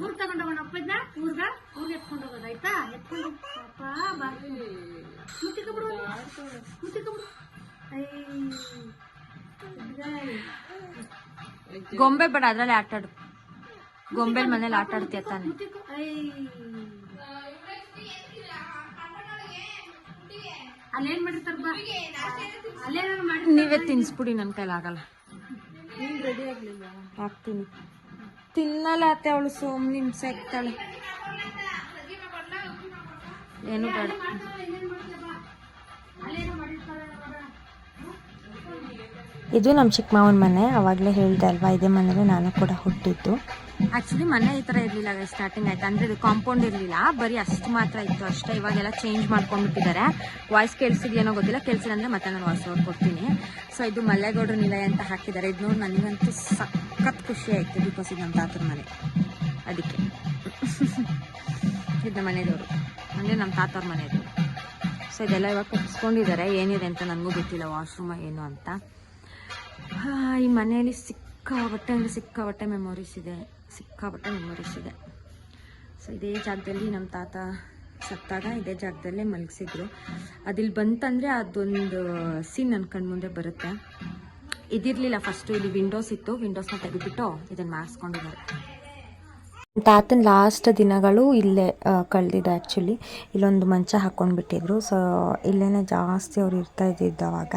ಗೊಂಬೆ ಬೇಡ ಅದ್ರಲ್ಲಿ ಆಟ ಆಡು ಗೊಂಬೆ ಮನೇಲಿ ಆಟ ಆಡ್ತೀಯ ತಾನೆ ಅಲ್ಲೇನ್ ಮಾಡಿರ್ತಾರ ಬಾ. ಅಲ್ಲೇನಾರು ಮಾಡಿ ನೀವೇ ತಿನ್ಸ್ಬಿಡಿ ನನ್ನ ಆಗಲ್ಲ. ಹಾಕ್ತೀನಿ. ತಿನ್ನಲ್ಲ ಅತ್ತೆ ಅವಳು ಸೋಮ್ ನಿಮ್ಸೆ ಆಗ್ತಾಳೆ ಏನು ಬೇಡ. ಇದು ನಮ್ಮ ಚಿಕ್ಕ ಮಾವನ ಮನೆ ಅವಾಗಲೇ ಹೇಳಿದೆ ಅಲ್ವಾ ಇದೇ ಮನೇಲಿ ನಾನು ಕೂಡ ಹುಟ್ಟಿದ್ದು. ಆ್ಯಕ್ಚುಲಿ ಮನೆ ಈ ಥರ ಇರಲಿಲ್ಲ ಸ್ಟಾರ್ಟಿಂಗ್ ಆಯ್ತು. ಅಂದರೆ ಇದು ಕಾಂಪೌಂಡ್ ಇರಲಿಲ್ಲ. ಬರೀ ಅಷ್ಟು ಮಾತ್ರ ಇತ್ತು ಅಷ್ಟೇ. ಇವಾಗೆಲ್ಲ ಚೇಂಜ್ ಮಾಡ್ಕೊಂಡ್ಬಿಟ್ಟಿದ್ದಾರೆ. ವಾಯ್ಸ್ ಕೇಳಿಸಿದ್ಯೇನೋ ಗೊತ್ತಿಲ್ಲ. ಕೇಳಿಸಿಲ್ಲ ಅಂದರೆ ಮತ್ತೆ ನಾನು ವಾಯ್ಸ್ ಕೊಡ್ತೀನಿ. ಸೊ ಇದು ಮಲ್ಲೇಗೌಡರ ನಿಲಯ ಅಂತ ಹಾಕಿದ್ದಾರೆ. ಇದು ನೋಡಿ ನನಗಂತೂ ಸಖತ್ ಖುಷಿ ಆಯಿತು ಬಿಕಾಸ್ ಇದು ನಮ್ಮ ತಾತನ ಮನೆ. ಅದಕ್ಕೆ. [LAUGHS] ಇದ್ದ ನಮ್ಮ ಅಂದ್ರೆ ನಮ್ಮ ತಾತವ್ರ ಮನೆಯವರು ಸೊ ಇದೆಲ್ಲ ಇವಾಗ ಕಟ್ಸ್ಕೊಂಡಿದ್ದಾರೆ ಏನಿದೆ ಅಂತ ನನಗೂ ಗೊತ್ತಿಲ್ಲ. ವಾಶ್ರೂಮ ಏನು ಅಂತ. ಈ ಮನೆಯಲ್ಲಿ ಸಿಕ್ಕಾಬಟ್ಟೆ ಅಂದರೆ ಸಿಕ್ಕಾಬಟ್ಟೆ ಮೆಮೊರೀಸ್ ಇದೆ. ಸಿಕ್ಕಾಬಟ್ಟೆ ಮೆಮೊರೀಸ್ ಇದೆ. ಸೊ ಇದೇ ಜಾಗದಲ್ಲಿ ನಮ್ಮ ತಾತ ಸತ್ತಾಗ ಇದೇ ಜಾಗದಲ್ಲೇ ಮಲಗಿಸಿದ್ರು. ಅದಿಲ್ಲಿ ಬಂತಂದರೆ ಅದೊಂದು ಸೀನ್ ನನ್ನ ಕಣ್ಮುಂದೆ ಬರುತ್ತೆ. ಇದಿರಲಿಲ್ಲ ಫಸ್ಟು ಇಲ್ಲಿ ವಿಂಡೋಸ್ ಇತ್ತು. ವಿಂಡೋಸ್ನ ತೆಗೆದುಬಿಟ್ಟು ಇದನ್ನು ಮಾಡಿಸ್ಕೊಂಡಿದ್ದಾರೆ. ತಾತನ ಲಾಸ್ಟ್ ದಿನಗಳು ಇಲ್ಲೇ ಕಳೆದಿದೆ ಆ್ಯಕ್ಚುಲಿ ಇಲ್ಲೊಂದು ಮಂಚ ಹಾಕ್ಕೊಂಡ್ಬಿಟ್ಟಿದ್ರು ಸೊ ಇಲ್ಲೇ ಜಾಸ್ತಿ ಅವ್ರು ಇರ್ತಾ ಇದ್ದಿದ್ದು ಅವಾಗ.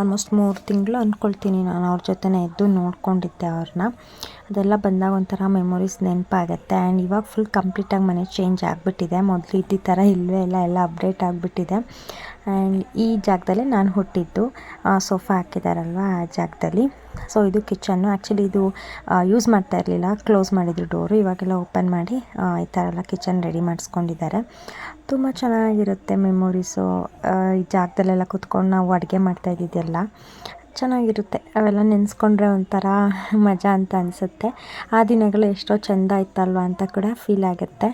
ಆಲ್ಮೋಸ್ಟ್ ಮೂರು ತಿಂಗಳು ಅಂದ್ಕೊಳ್ತೀನಿ ನಾನು ಅವ್ರ ಜೊತೆನೇ ಇದ್ದು ನೋಡ್ಕೊಂಡಿದ್ದೆ ಅವ್ರನ್ನ ಅದೆಲ್ಲ ಬಂದಾಗ ಒಂಥರ ಮೆಮೊರೀಸ್ ನೆನಪಾಗತ್ತೆ. ಆ್ಯಂಡ್ ಇವಾಗ ಫುಲ್ ಕಂಪ್ಲೀಟಾಗಿ ಮನೆ ಚೇಂಜ್ ಆಗಿಬಿಟ್ಟಿದೆ. ಮೊದಲು ಇದ್ದ ಥರ ಇಲ್ಲವೇ ಇಲ್ಲ, ಎಲ್ಲ ಅಪ್ಡೇಟ್ ಆಗಿಬಿಟ್ಟಿದೆ. ಆ್ಯಂಡ್ ಈ ಜಾಗದಲ್ಲೇ ನಾನು ಹುಟ್ಟಿದ್ದು ಸೋಫಾ ಹಾಕಿದಾರಲ್ವ ಆ ಜಾಗದಲ್ಲಿ. ಸೊ ಇದು ಕಿಚನ್ನು. ಆ್ಯಕ್ಚುಲಿ ಇದು ಯೂಸ್ ಮಾಡ್ತಾ ಇರಲಿಲ್ಲ. ಕ್ಲೋಸ್ ಮಾಡಿದ್ರು ಡೋರು ಇವಾಗೆಲ್ಲ ಓಪನ್ ಮಾಡಿ ಈ ಥರ ಎಲ್ಲ ಕಿಚನ್ ರೆಡಿ ಮಾಡಿಸ್ಕೊಂಡಿದ್ದಾರೆ. ತುಂಬ ಚೆನ್ನಾಗಿರುತ್ತೆ ಮೆಮೊರೀಸು ಈ ಜಾಗದಲ್ಲೆಲ್ಲ ಕುತ್ಕೊಂಡು ನಾವು ಅಡುಗೆ ಮಾಡ್ತಾ ಇದ್ದಿದ್ದೆಲ್ಲ. ಚೆನ್ನಾಗಿರುತ್ತೆ. ಅವೆಲ್ಲ ನೆನೆಸ್ಕೊಂಡ್ರೆ ಒಂಥರ ಮಜಾ ಅಂತ ಅನಿಸುತ್ತೆ. ಆ ದಿನಗಳು ಎಷ್ಟೋ ಚೆಂದ ಇತ್ತಲ್ವ ಅಂತ ಕೂಡ ಫೀಲ್ ಆಗುತ್ತೆ.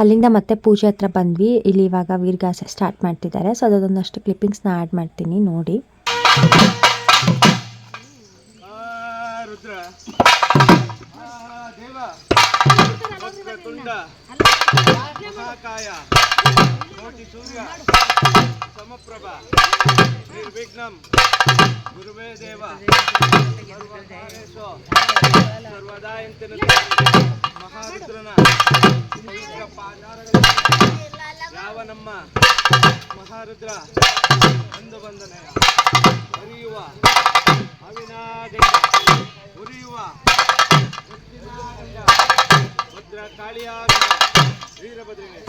ಅಲ್ಲಿಂದ ಮತ್ತೆ ಪೂಜೆ ಹತ್ರ ಬಂದ್ವಿ. ಇಲ್ಲಿ ಇವಾಗ ವೀರ್ಗಾಸೆ ಸ್ಟಾರ್ಟ್ ಮಾಡ್ತಿದ್ದಾರೆ. ಸೊ ಅದೊಂದಷ್ಟು ಕ್ಲಿಪ್ಪಿಂಗ್ಸ್ನ ಆ್ಯಡ್ ಮಾಡ್ತೀನಿ, ನೋಡಿ. ಗುರುವೇ ದೇವ ಸರ್ವಕಾರ್ಯೇಷು ಸರ್ವದಾ ಎಂತಿನ ಮಹಾರುದ್ರನ ಯಾವ ನಮ್ಮ ಮಹಾರುದ್ರ ಬಂದು ಬಂದನೆ ಹರಿಯುವ ಅವಿನಾಗಂಡ ಉರಿಯುವ ಭದ್ರ ಕಾಳಿಯಾಗ ವೀರಭದ್ರನೇ.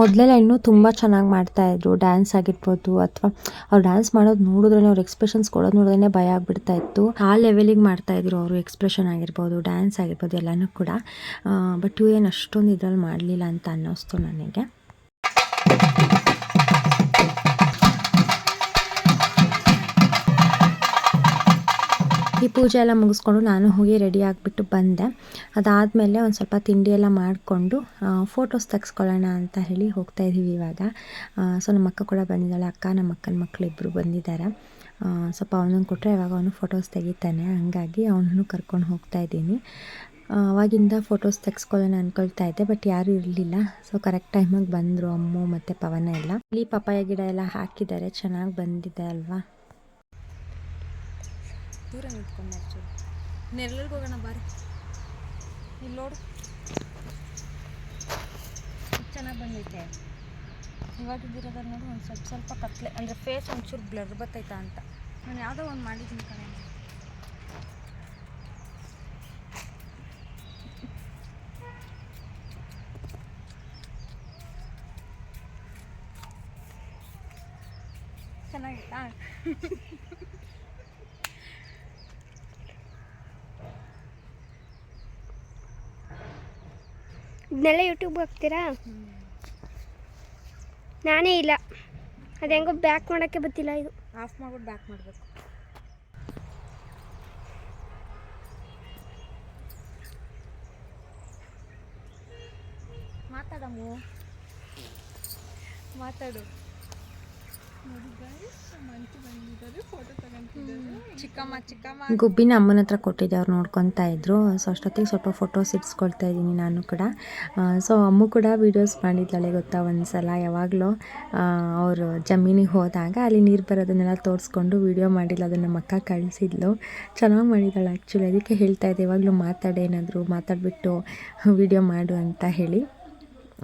ಮೊದಲೆಲ್ಲ ಇನ್ನೂ ತುಂಬ ಚೆನ್ನಾಗಿ ಮಾಡ್ತಾಯಿದ್ರು ಡ್ಯಾನ್ಸ್ ಆಗಿರ್ಬೋದು ಅಥವಾ ಅವ್ರು ಡ್ಯಾನ್ಸ್ ಮಾಡೋದು ನೋಡಿದ್ರೆ ಅವ್ರ ಎಕ್ಸ್ಪ್ರೆಷನ್ಸ್ ಕೊಡೋದು ನೋಡಿದ್ರೆ ಭಯ ಆಗಿಬಿಡ್ತಾ ಇತ್ತು. ಆ ಲೆವೆಲಿಗೆ ಮಾಡ್ತಾಯಿದ್ರು ಅವರು ಎಕ್ಸ್ಪ್ರೆಷನ್ ಆಗಿರ್ಬೋದು ಡ್ಯಾನ್ಸ್ ಆಗಿರ್ಬೋದು ಎಲ್ಲನೂ ಕೂಡ. ಬಟ್ ಇವು ಏನು ಅಷ್ಟೊಂದು ಇದ್ರಲ್ಲಿ ಮಾಡಲಿಲ್ಲ ಅಂತ ಅನ್ನಿಸ್ತು ನನಗೆ. ಈ ಪೂಜೆ ಎಲ್ಲ ಮುಗಿಸ್ಕೊಂಡು ನಾನು ಹೋಗಿ ರೆಡಿ ಆಗಿಬಿಟ್ಟು ಬಂದೆ. ಅದಾದಮೇಲೆ ಒಂದು ಸ್ವಲ್ಪ ತಿಂಡಿ ಎಲ್ಲ ಮಾಡಿಕೊಂಡು ಫೋಟೋಸ್ ತೆಗೆಸ್ಕೊಳ್ಳೋಣ ಅಂತ ಹೇಳಿ ಹೋಗ್ತಾ ಇದ್ದೀವಿ ಇವಾಗ. ಸೊ ನಮ್ಮ ಅಕ್ಕ ಕೂಡ ಬಂದಿದ್ದಾಳೆ. ಅಕ್ಕ, ನಮ್ಮ ಅಕ್ಕನ ಮಕ್ಕಳು ಇಬ್ಬರು ಬಂದಿದ್ದಾರೆ. ಸ್ವಲ್ಪ ಅವನನ್ನು ಕೊಟ್ಟರೆ ಇವಾಗ ಅವನು ಫೋಟೋಸ್ ತೆಗಿತಾನೆ. ಹಾಗಾಗಿ ಅವನನ್ನು ಕರ್ಕೊಂಡು ಹೋಗ್ತಾ ಇದ್ದೀನಿ. ಅವಾಗಿಂದ ಫೋಟೋಸ್ ತೆಗೆಸ್ಕೊಳ್ಳೋಣ ಅಂದ್ಕೊಳ್ತಾ ಇದ್ದೆ ಬಟ್ ಯಾರೂ ಇರಲಿಲ್ಲ. ಸೊ ಕರೆಕ್ಟ್ ಟೈಮಿಗೆ ಬಂದರು ಅಮ್ಮು ಮತ್ತು ಪವನ ಎಲ್ಲ. ಇಲ್ಲಿ ಪಪ್ಪಾಯ ಗಿಡ ಎಲ್ಲ ಹಾಕಿದ್ದಾರೆ. ಚೆನ್ನಾಗಿ ಬಂದಿದೆ ಅಲ್ವಾ? ದೂರ ನಿಂತ್ಕೊಂಡು ಆ್ಯಕ್ಚುಲಿ ನೆರಳಿಗೆ ಹೋಗೋಣ ಬಾರಿ. ಇಲ್ಲಿ ನೋಡು. ಚೆನ್ನಾಗಿ ಬಂದೈತೆ. ಇವಾಗ ಇದ್ದಿರೋದ್ರ ನೋಡು, ಒಂದು ಸ್ವಲ್ಪ ಸ್ವಲ್ಪ ಕತ್ಲೆ, ಅಂದರೆ ಫೇಸ್ ಒಂಚೂರು ಬ್ಲರ್ ಬರ್ತೈತಾ ಅಂತ. ನಾನು ಯಾವುದೋ ಒಂದು ಮಾಡಿದ್ದೀನಿ ಕಣೆ. ಚೆನ್ನಾಗಿತ್ತಾ? ಇದನ್ನೆಲ್ಲ ಯೂಟ್ಯೂಬ್ ಹಾಕ್ತೀರಾ? ನಾನೇ ಇಲ್ಲ. ಅದು ಹೆಂಗೋ ಬ್ಯಾಕ್ ಮಾಡೋಕ್ಕೆ ಬತ್ತಿಲ್ಲ ಇದು. ಆಫ್ ಮಾಡ್ಬಿಟ್ಟು ಬ್ಯಾಕ್ ಮಾಡಬೇಕು. ಮಾತಾಡಮ್ಮ. ಮಾತಾಡು. ಗುಬ್ಬಿನ ಅಮ್ಮನ ಹತ್ರ ಕೊಟ್ಟಿದ್ದೆ ಅವ್ರು ನೋಡ್ಕೊತಾ ಇದ್ರು. ಸೊ ಅಷ್ಟೊತ್ತಿಗೆ ಸ್ವಲ್ಪ ಫೋಟೋಸ್ ಇಡ್ಸ್ಕೊಳ್ತಾ ಇದ್ದೀನಿ ನಾನು ಕೂಡ. ಸೊ ಅಮ್ಮು ಕೂಡ ವೀಡಿಯೋಸ್ ಮಾಡಿದ್ದಾಳೆ ಗೊತ್ತಾ ಒಂದ್ಸಲ. ಯಾವಾಗಲೂ ಅವರು ಜಮೀನಿಗೆ ಹೋದಾಗ ಅಲ್ಲಿ ನೀರು ಬರೋದನ್ನೆಲ್ಲ ತೋರಿಸ್ಕೊಂಡು ವೀಡಿಯೋ ಮಾಡಿಲ್ಲ ಅದನ್ನು ನಮ್ಮ ಅಕ್ಕ ಕಳಿಸಿದ್ಲು. ಚೆನ್ನಾಗಿ ಮಾಡಿದ್ದಾಳೆ ಆ್ಯಕ್ಚುಲಿ ಅದಕ್ಕೆ ಹೇಳ್ತಾ ಇದ್ದೆ ಯಾವಾಗಲೂ ಮಾತಾಡೇನಾದರೂ ಮಾತಾಡಿಬಿಟ್ಟು ವೀಡಿಯೋ ಮಾಡು ಅಂತ ಹೇಳಿ.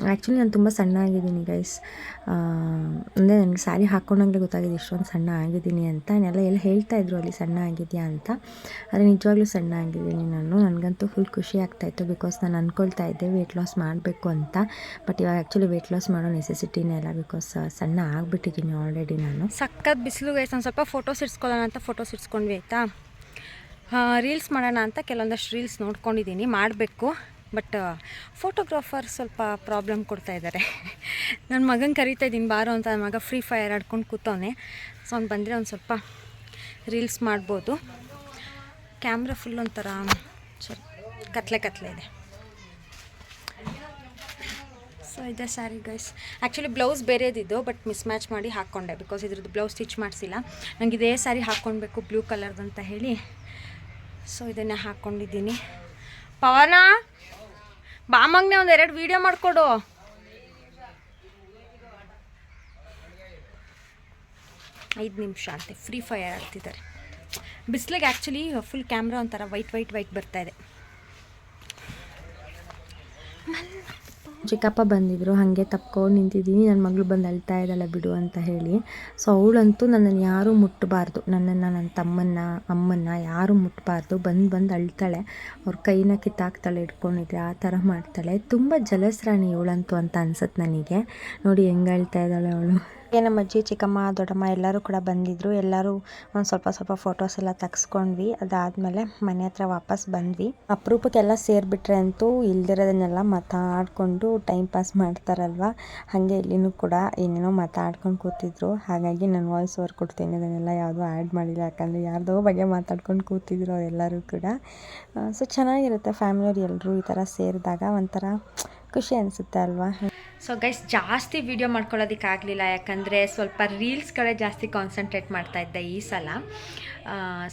ಆ್ಯಕ್ಚುಲಿ ನಾನು ತುಂಬ ಸಣ್ಣ ಆಗಿದ್ದೀನಿ ಗೈಸ್ ಅಂದರೆ ನನಗೆ ಸ್ಯಾರಿ ಹಾಕ್ಕೊಂಡಂಗೆ ಗೊತ್ತಾಗಿದೆ ಇಷ್ಟೊಂದು ಸಣ್ಣ ಆಗಿದ್ದೀನಿ ಅಂತ. ಎಲ್ಲ ಎಲ್ಲ ಹೇಳ್ತಾ ಇದ್ರು ಅಲ್ಲಿ ಸಣ್ಣ ಆಗಿದೆಯಾ ಅಂತ. ಆದರೆ ನಿಜವಾಗ್ಲೂ ಸಣ್ಣ ಆಗಿದ್ದೀನಿ ನಾನು. ನನಗಂತೂ ಫುಲ್ ಖುಷಿ ಆಗ್ತಾಯಿತ್ತು ಬಿಕಾಸ್ ನಾನು ಅಂದ್ಕೊಳ್ತಾ ಇದ್ದೆ ವೆಯ್ಟ್ ಲಾಸ್ ಮಾಡಬೇಕು ಅಂತ. ಬಟ್ ಇವಾಗ ಆ್ಯಕ್ಚುಲಿ ವೆಯ್ಟ್ ಲಾಸ್ ಮಾಡೋ ನೆಸೆಸಿಟಿನೇ ಇಲ್ಲ ಬಿಕಾಸ್ ಸಣ್ಣ ಆಗಿಬಿಟ್ಟಿದ್ದೀನಿ ಆಲ್ರೆಡಿ ನಾನು. ಸಕ್ಕತ್ ಬಿಸಿಲು ಗೈಸ್ ಒಂದು ಸ್ವಲ್ಪ ಫೋಟೋಸ್ ಇಡ್ಸ್ಕೊಳ್ಳೋಣ ಅಂತ ಫೋಟೋಸ್ ಇಡ್ಸ್ಕೊಂಡ್ವಿ, ಆಯಿತಾ? ರೀಲ್ಸ್ ಮಾಡೋಣ ಅಂತ ಕೆಲವೊಂದಷ್ಟು ರೀಲ್ಸ್ ನೋಡ್ಕೊಂಡಿದ್ದೀನಿ. ಮಾಡಬೇಕು. ಬಟ್ ಫೋಟೋಗ್ರಾಫರ್ ಸ್ವಲ್ಪ ಪ್ರಾಬ್ಲಮ್ ಕೊಡ್ತಾ ಇದ್ದಾರೆ ನನ್ನ ಮಗನ ಕರಿತಾ ಇದ್ದೀನಿ, ಬಾರೋ ಅಂತ. ಮಗ ಫ್ರೀ ಫೈರ್ ಆಡ್ಕೊಂಡು ಕೂತವನೆ. ಸೊ ಅವ್ನು ಬಂದರೆ ಒಂದು ಸ್ವಲ್ಪ ರೀಲ್ಸ್ ಮಾಡ್ಬೋದು. ಕ್ಯಾಮ್ರಾ ಫುಲ್ ಒಂಥರ ಸರಿ ಕತ್ಲೆ ಕತ್ಲೆ ಇದೆ. ಸೊ ಇದೆ ಸ್ಯಾರಿ ಗೈಸ್ ಆ್ಯಕ್ಚುಲಿ ಬ್ಲೌಸ್ ಬೇರೆದಿದ್ದು ಬಟ್ ಮಿಸ್ ಮ್ಯಾಚ್ ಮಾಡಿ ಹಾಕ್ಕೊಂಡೆ ಬಿಕಾಸ್ ಇದ್ರದ್ದು ಬ್ಲೌಸ್ ಸ್ಟಿಚ್ ಮಾಡಿಸಿಲ್ಲ. ನನಗೆ ಇದೇ ಸ್ಯಾರಿ ಹಾಕ್ಕೊಳ್ಬೇಕು ಬ್ಲೂ ಕಲರ್ದು ಅಂತ ಹೇಳಿ. ಸೊ ಇದನ್ನೇ ಹಾಕ್ಕೊಂಡಿದ್ದೀನಿ ಪವನ! ಬಾಮಗ್ನೆ ಒಂದು ಎರಡು ವೀಡಿಯೋ ಮಾಡಿಕೊಡು. ಐದು ನಿಮಿಷ ಅಂತೆ ಫ್ರೀ ಫೈರ್ ಆಗ್ತಿದ್ದಾರೆ. ಬಿಸಿಲಿಗೆ ಆ್ಯಕ್ಚುಲಿ ಫುಲ್ ಕ್ಯಾಮ್ರಾ ಒಂಥರ ವೈಟ್ ವೈಟ್ ವೈಟ್ ಬರ್ತಾ ಚಿಕ್ಕಪ್ಪ ಬಂದಿದ್ರು, ಹಾಗೆ ತಪ್ಕೊಂಡು ನಿಂತಿದ್ದೀನಿ ನನ್ನ ಮಗಳು ಬಂದು ಅಳ್ತಾ ಇದ್ದಾಳೆ ಬಿಡು ಅಂತ ಹೇಳಿ. ಸೊ ಅವಳಂತೂ ನನ್ನನ್ನು ಯಾರೂ ಮುಟ್ಟಬಾರ್ದು ನನ್ನನ್ನು ನನ್ನ ತಮ್ಮನ್ನ, ಅಮ್ಮನ್ನ ಯಾರೂ ಮುಟ್ಟಬಾರ್ದು ಬಂದು ಬಂದು ಅಳ್ತಾಳೆ. ಅವ್ರ ಕೈನ ಕಿತ್ತಾಕ್ತಾಳೆ, ಇಟ್ಕೊಂಡಿದ್ರೆ ಆ ಥರ ಮಾಡ್ತಾಳೆ. ತುಂಬ ಜಲಸ್ರಾಣಿ ಇವಳಂತೂ ಅಂತ ಅನ್ಸುತ್ತೆ ನನಗೆ. ನೋಡಿ ಹೆಂಗೆ ಅಳ್ತಾ ಇದ್ದಾಳೆ ಅವಳು. ನಮ್ಮ ಅಜ್ಜಿ, ಚಿಕ್ಕಮ್ಮ, ದೊಡ್ಡಮ್ಮ ಎಲ್ಲರೂ ಕೂಡ ಬಂದಿದ್ದರು ಎಲ್ಲರೂ ಒಂದು ಸ್ವಲ್ಪ ಸ್ವಲ್ಪ ಫೋಟೋಸ್ ಎಲ್ಲ ತೆಗೆಸ್ಕೊಂಡ್ವಿ. ಅದಾದಮೇಲೆ ಮನೆ ಹತ್ರ ವಾಪಸ್ ಬಂದ್ವಿ. ಅಪರೂಪಕ್ಕೆಲ್ಲ ಸೇರಿಬಿಟ್ರೆ ಅಂತೂ ಇಲ್ದಿರೋದನ್ನೆಲ್ಲ ಮಾತಾಡಿಕೊಂಡು ಟೈಮ್ ಪಾಸ್ ಮಾಡ್ತಾರಲ್ವ? ಹಾಗೆ ಇಲ್ಲಿನೂ ಕೂಡ ಏನೇನೋ ಮಾತಾಡ್ಕೊಂಡು ಕೂತಿದ್ರು. ಹಾಗಾಗಿ ನಾನು ವಾಯ್ಸ್ ಓವರ್ ಕೊಡ್ತೀನಿ. ಅದನ್ನೆಲ್ಲ ಯಾವುದೂ ಆ್ಯಡ್ ಮಾಡಿಲ್ಲ. ಯಾಕಂದರೆ ಯಾರ್ದೋ ಬಗ್ಗೆ ಮಾತಾಡ್ಕೊಂಡು ಕೂತಿದ್ರು ಎಲ್ಲರೂ ಕೂಡ. ಸೊ ಚೆನ್ನಾಗಿರುತ್ತೆ. ಫ್ಯಾಮಿಲಿಯವ್ರು ಎಲ್ಲರೂ ಈ ಥರ ಸೇರಿದಾಗ ಒಂಥರ ಖುಷಿ ಅನಿಸುತ್ತೆ ಅಲ್ವಾ? ಸೊ ಗೈಸ್ ಜಾಸ್ತಿ ವೀಡಿಯೋ ಮಾಡ್ಕೊಳ್ಳೋದಕ್ಕಾಗಲಿಲ್ಲ ಯಾಕಂದರೆ ಸ್ವಲ್ಪ ರೀಲ್ಸ್ ಕಡೆ ಜಾಸ್ತಿ ಕಾನ್ಸಂಟ್ರೇಟ್ ಮಾಡ್ತಾ ಇದ್ದೆ ಈ ಸಲ.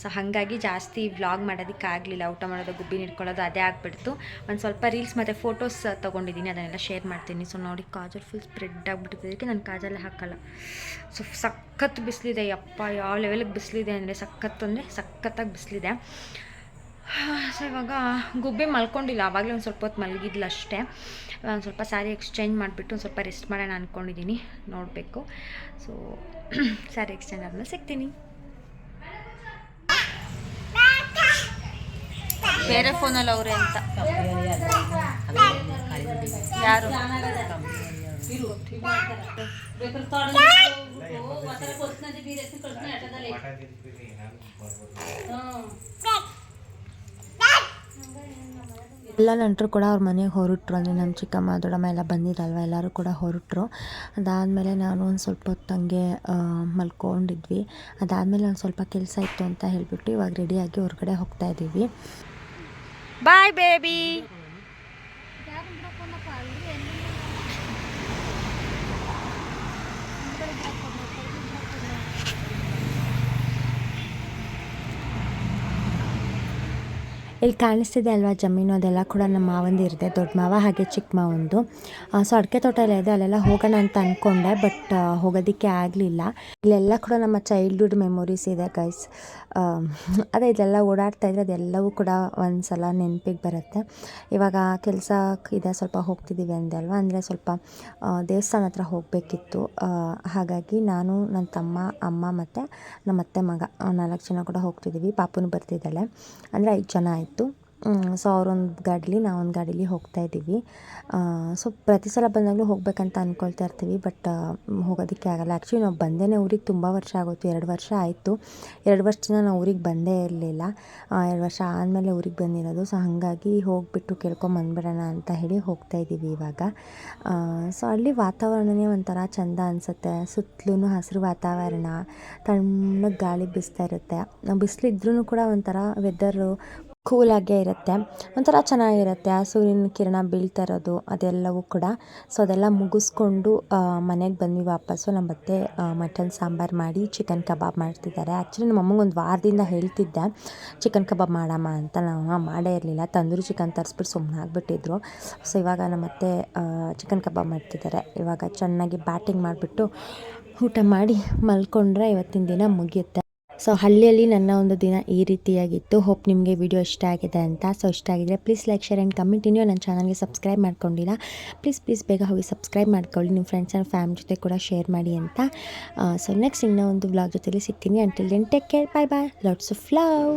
ಸೊ ಹಾಗಾಗಿ ಜಾಸ್ತಿ ವ್ಲಾಗ್ ಮಾಡೋದಕ್ಕಾಗಲಿಲ್ಲ ಊಟ ಮಾಡೋದು ಗುಬ್ಬಿ ಹಿಡ್ಕೊಳ್ಳೋದು ಅದೇ ಆಗಿಬಿಡ್ತು. ಒಂದು ಸ್ವಲ್ಪ ರೀಲ್ಸ್ ಮತ್ತು ಫೋಟೋಸ್ ತೊಗೊಂಡಿದ್ದೀನಿ. ಅದನ್ನೆಲ್ಲ ಶೇರ್ ಮಾಡ್ತೀನಿ. ಸೊ ನೋಡಿ, ಕಾಜಲ್ ಫುಲ್ ಸ್ಪ್ರೆಡ್ ಆಗಿಬಿಟ್ಟಿದ್ದಕ್ಕೆ ನಾನು ಕಾಜಲ್ಲೇ ಹಾಕಲ್ಲ. ಸೊ ಸಖತ್ ಬಿಸಿಲಿದೆ. ಯಪ್ಪ, ಯಾವ ಲೆವೆಲ್ಗೆ ಬಿಸಿಲಿದೆ ಅಂದರೆ ಸಖತ್ ಅಂದರೆ ಸಖತ್ತಾಗಿ ಬಿಸಿಲಿದೆ. ಸೊ ಇವಾಗ ಗುಬ್ಬಿ ಮಲ್ಕೊಂಡಿಲ್ಲ ಆವಾಗಲೇ ಒಂದು ಸ್ವಲ್ಪ ಹೊತ್ತು ಮಲಗಿದ್ಲು ಅಷ್ಟೇ ಒಂದು ಸ್ವಲ್ಪ ಸ್ಯಾರಿ ಎಕ್ಸ್ಚೇಂಜ್ ಮಾಡಿಬಿಟ್ಟು ಒಂದು ಸ್ವಲ್ಪ ರೆಸ್ಟ್ ಮಾಡೋಣ ಅಂದ್ಕೊಂಡಿದ್ದೀನಿ ನೋಡಬೇಕು ಸೊ ಸ್ಯಾರಿ ಎಕ್ಸ್ಚೇಂಜ್ ಆದಮೇಲೆ ಸಿಗ್ತೀನಿ ಬೇರೆ ಫೋನಲ್ಲಿ ಅವರೇ ಅಂತ ಯಾರು ಎಲ್ಲ ನಂಟರು ಕೂಡ ಅವ್ರ ಮನೆಗೆ ಹೊರಟ್ರು. ಅಂದರೆ ನಮ್ಮ ಚಿಕ್ಕಮ್ಮ, ದೊಡ್ಡಮ್ಮ ಎಲ್ಲ ಬಂದಿರಲ್ವ, ಎಲ್ಲರೂ ಕೂಡ ಹೊರಟ್ರು. ಅದಾದಮೇಲೆ ನಾನು ಒಂದು ಸ್ವಲ್ಪ ಹೊತ್ತು ಹಂಗೆ ಮಲ್ಕೊಂಡಿದ್ವಿ. ಅದಾದಮೇಲೆ ಒಂದು ಸ್ವಲ್ಪ ಕೆಲಸ ಇತ್ತು ಅಂತ ಹೇಳಿಬಿಟ್ಟು ಇವಾಗ ರೆಡಿಯಾಗಿ ಹೊರಗಡೆ ಹೋಗ್ತಾ ಇದ್ದೀವಿ ಬಾಯ್ ಬೇಬಿ ಇಲ್ಲಿ ಕಾಣಿಸ್ತಿದೆ ಅಲ್ವಾ ಜಮೀನು? ಅದೆಲ್ಲ ಕೂಡ ನಮ್ಮ ಮಾವಂದು ಇರುತ್ತೆ ದೊಡ್ಡ ಮಾವ ಹಾಗೆ ಚಿಕ್ಕ ಮಾವಂದು. ಸೊ ಅಡಿಕೆ ತೋಟ ಎಲ್ಲ ಇದೆ, ಅಲ್ಲೆಲ್ಲ ಹೋಗೋಣ ಅಂತ ಅಂದ್ಕೊಂಡೆ ಬಟ್ ಹೋಗೋದಕ್ಕೆ ಆಗಲಿಲ್ಲ. ಇಲ್ಲೆಲ್ಲ ಕೂಡ ನಮ್ಮ ಚೈಲ್ಡ್ಹುಡ್ ಮೆಮೊರೀಸ್ ಇದೆ ಗೈಸ್ ಅದೇ ಇದೆಲ್ಲ ಓಡಾಡ್ತಾ ಇದ್ರೆ ಅದೆಲ್ಲವೂ ಕೂಡ ಒಂದು ಸಲ ನೆನಪಿಗೆ ಬರುತ್ತೆ. ಇವಾಗ ಕೆಲಸ ಇದೆ, ಸ್ವಲ್ಪ ಹೋಗ್ತಿದ್ದೀವಿ ಅಂದೆ ಅಲ್ವಾ ಅಂದರೆ ಸ್ವಲ್ಪ ದೇವಸ್ಥಾನ ಹತ್ರ ಹೋಗಬೇಕಿತ್ತು. ಹಾಗಾಗಿ ನಾನು, ನನ್ನ ತಮ್ಮ, ಅಮ್ಮ ಮತ್ತು ನಮ್ಮ ಅತ್ತೆ ಮಗ ನಾಲ್ಕು ಜನ ಕೂಡ ಹೋಗ್ತಿದ್ದೀವಿ ಪಾಪುನು ಬರ್ತಿದ್ದಾಳೆ. ಅಂದರೆ ಐದು ಜನ ಆಯಿತು. ಸೊ ಅವರೊಂದು ಗಾಡೀಲಿ, ನಾವೊಂದು ಗಾಡೀಲಿ ಹೋಗ್ತಾ ಇದ್ದೀವಿ. ಸೊ ಪ್ರತಿ ಸಲ ಬಂದಾಗಲೂ ಹೋಗಬೇಕಂತ ಅಂದ್ಕೊಳ್ತಾ ಇರ್ತೀವಿ, ಬಟ್ ಹೋಗೋದಕ್ಕೆ ಆಗಲ್ಲ. ಆ್ಯಕ್ಚುಲಿ ನಾವು ಬಂದೇ ಊರಿಗೆ ತುಂಬ ವರ್ಷ ಆಗೋಯ್ತು. ಎರಡು ವರ್ಷ ಆಯಿತು. ಎರಡು ವರ್ಷದಿಂದ ನಾವು ಊರಿಗೆ ಬಂದೇ ಇರಲಿಲ್ಲ. ಎರಡು ವರ್ಷ ಆದಮೇಲೆ ಊರಿಗೆ ಬಂದಿರೋದು. ಸೊ, ಹಾಗಾಗಿ ಹೋಗಿಬಿಟ್ಟು ಕೇಳ್ಕೊಂಬಂದ್ಬಿಡೋಣ ಅಂತ ಹೇಳಿ ಹೋಗ್ತಾ ಇದ್ದೀವಿ ಇವಾಗ. ಸೊ ಅಲ್ಲಿ ವಾತಾವರಣನೇ ಒಂಥರ ಚೆಂದ ಅನಿಸುತ್ತೆ. ಸುತ್ತಲೂ ಹಸಿರು ವಾತಾವರಣ, ತಣ್ಣಗೆ ಗಾಳಿ ಬೀಸ್ತಾ ಇರುತ್ತೆ. ಬಿಸಿಲಿದ್ರೂ ಕೂಡ ಒಂಥರ ವೆದರು ಕೂಲಾಗೇ ಇರುತ್ತೆ. ಒಂಥರ ಚೆನ್ನಾಗಿರುತ್ತೆ. ಆ ಸೂರ್ಯನ ಕಿರಣ ಬೀಳ್ತಾ ಇರೋದು ಅದೆಲ್ಲವೂ ಕೂಡ. ಸೊ ಅದೆಲ್ಲ ಮುಗಿಸ್ಕೊಂಡು ಮನೆಗೆ ಬಂದ್ವಿ ವಾಪಸ್ಸು. ನಮ್ಮ ಅತ್ತೆ ಮಟನ್, ಸಾಂಬಾರು ಮಾಡಿ ಚಿಕನ್ ಕಬಾಬ್ ಮಾಡ್ತಿದ್ದಾರೆ. ಆ್ಯಕ್ಚುಲಿ ನಮ್ಮ ಅಮ್ಮಂಗೆ ಒಂದು ವಾರದಿಂದ ಹೇಳ್ತಿದ್ದೆ, ಚಿಕನ್ ಕಬಾಬ್ ಮಾಡಮ್ಮ ಅಂತ. ನಾವು ಮಾಡೇ ಇರಲಿಲ್ಲ. ತಂದೂರಿ ಚಿಕನ್ ತರಿಸ್ಬಿಟ್ಟು ಸುಮ್ಮನೆ ಆಗಿಬಿಟ್ಟಿದ್ರು. ಸೊ ಇವಾಗ ನಮ್ಮ ಅತ್ತೆ ಚಿಕನ್ ಕಬಾಬ್ ಮಾಡ್ತಿದ್ದಾರೆ. ಇವಾಗ ಚೆನ್ನಾಗಿ ಬ್ಯಾಟಿಂಗ್ ಮಾಡಿಬಿಟ್ಟು ಊಟ ಮಾಡಿ ಮಲ್ಕೊಂಡ್ರೆ ಇವತ್ತಿನ ದಿನ ಮುಗಿಯುತ್ತೆ. ಸೊ ಹಳ್ಳಿಯಲ್ಲಿ ನನ್ನ ಒಂದು ದಿನ ಈ ರೀತಿಯಾಗಿತ್ತು. ಹೋಪ್ ನಿಮಗೆ ವಿಡಿಯೋ ಇಷ್ಟ ಆಗಿದೆ ಅಂತ. ಸೊ ಇಷ್ಟ ಆಗಿದ್ರೆ please like share and comment ಇನ್ನೂ ನನ್ನ ಚಾನಲ್ಗೆ ಸಬ್ಸ್ಕ್ರೈಬ್ ಮಾಡ್ಕೊಂಡಿಲ್ಲ. ಪ್ಲೀಸ್ ಪ್ಲೀಸ್ ಬೇಗ ಹೋಗಿ ಸಬ್ಸ್ಕ್ರೈಬ್ ಮಾಡ್ಕೊಳ್ಳಿ. ನಿಮ್ಮ ಫ್ರೆಂಡ್ಸ್ ಆ್ಯಂಡ್ ಫ್ಯಾಮಿಲಿ ಜೊತೆ ಕೂಡ ಶೇರ್ ಮಾಡಿ ಅಂತ. ಸೊ ನೆಕ್ಸ್ಟ್ ಇನ್ನೂ ಒಂದು ಬ್ಲಾಗ್ ಜೊತೆಲಿ ಸಿಗ್ತೀನಿ. Until then take care bye bye lots of love